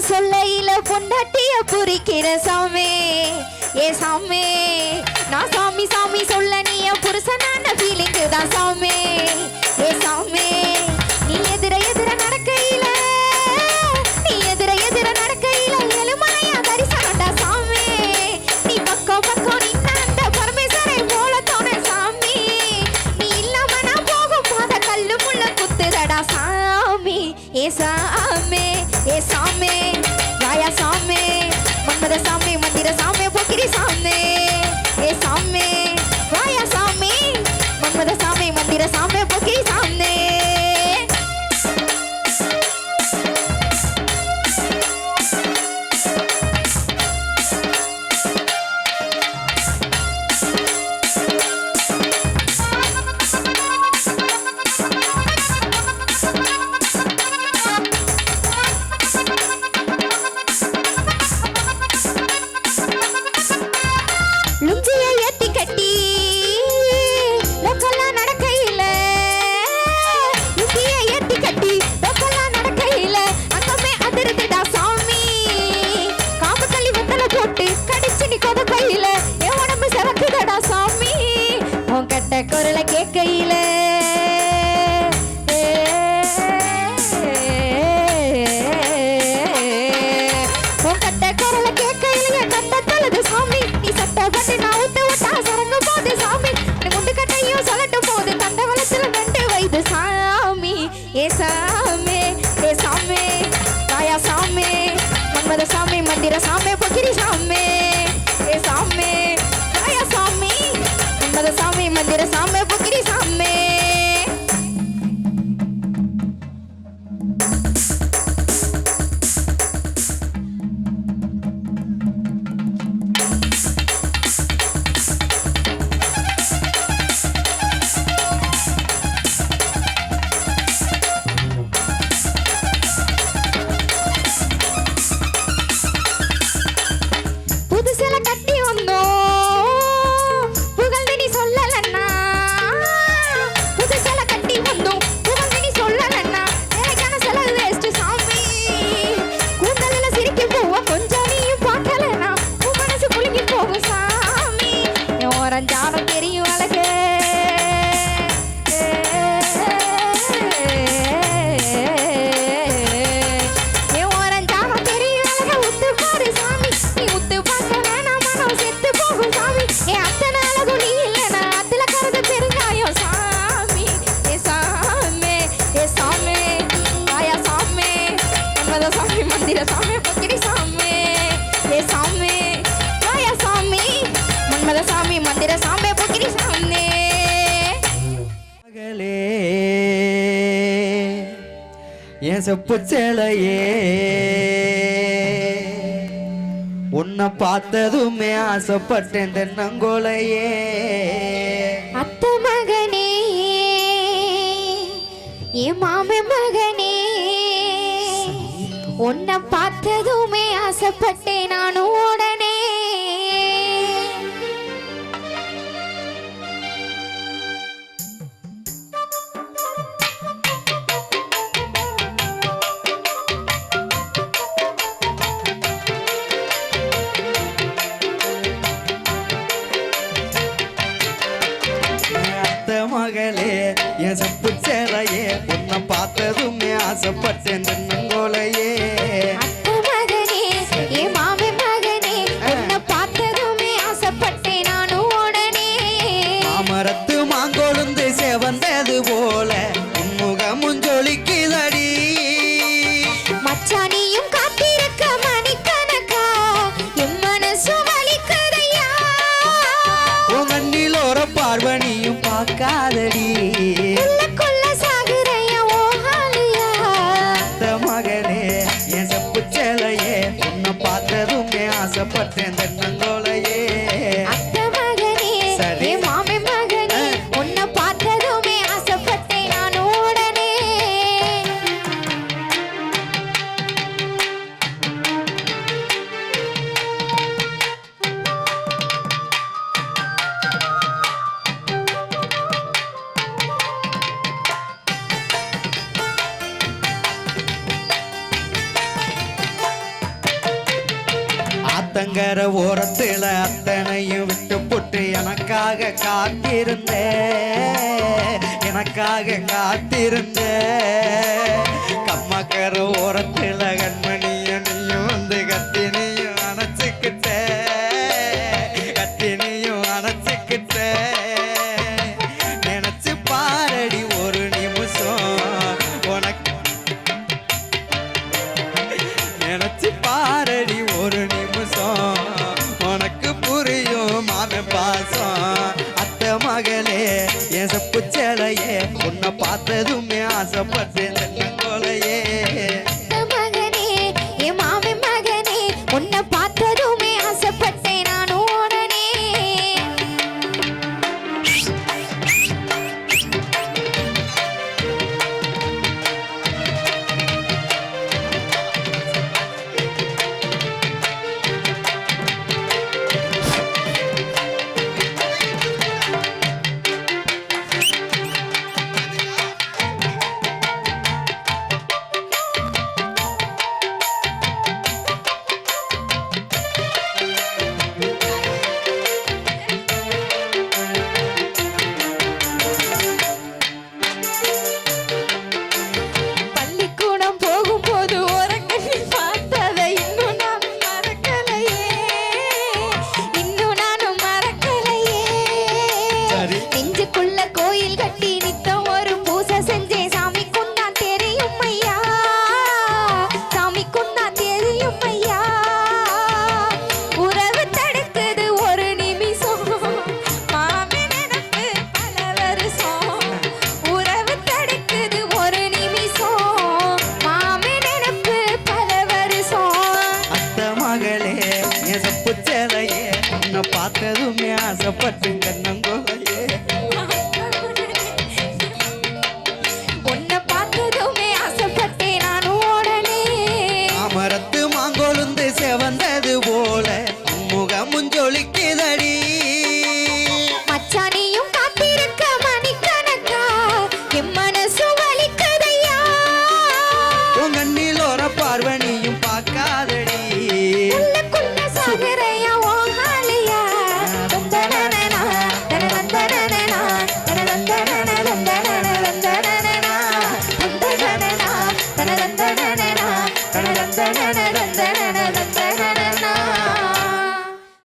சொல்லையில புண்டாட்டிய புரிக்கிற சாமி. ஏ சாமி நான் சாமி சாமி சொல்ல குரலை கேட்கையில. சாமி. ஏ சாமி ஏ சாமி தாயா சாமி மன்மத சாமி மந்திர சாமி பொக்கிரி சாமி. ஏ சாமி தாயா சாமி மன்மத சாமி मंदिर सामने बुकरी सा तेरा सांबे बकरी सामने மகளே என் செப்பு சேலையே. உன்னை பார்த்ததுமே ஆசைப்பட்டேன் தென்னங்கோலையே. அத்த மகனே ஏ மாம மகனே. உன்னை பார்த்ததுமே ஆசைப்பட்டேன். நானும் ஓட மகளே என் சப்பு சேலையே உன்னை பார்த்ததுமே ஆசைப்பட்டேன் தென்னங்கோலையே மரத்து மாங்கொழுந்து செவந்தது போல முகமும் ஜொலிக்குதடி மச்சானியும் காத்திருக்க மணிக்கணக்கா என் மனசு வலிக்குதையா. உன் கண்ணில் ஒரு பார்வணி மறக்காதடி ஆத்தங்கர ஓரத்தில் அத்தனையும் விட்டு போட்டு எனக்காக காத்திருந்தேன் எனக்காக காத்திருந்த. கம்மக்கர ஓரத்தில் கண்மணி பாசம். அத்தை மகளே என் செப்பு சேலையே உன்னை பார்த்ததுமே ஆசைப்பட்ட பார்த்ததுமே ஆசைப்பட்டு கண்ணங்கோ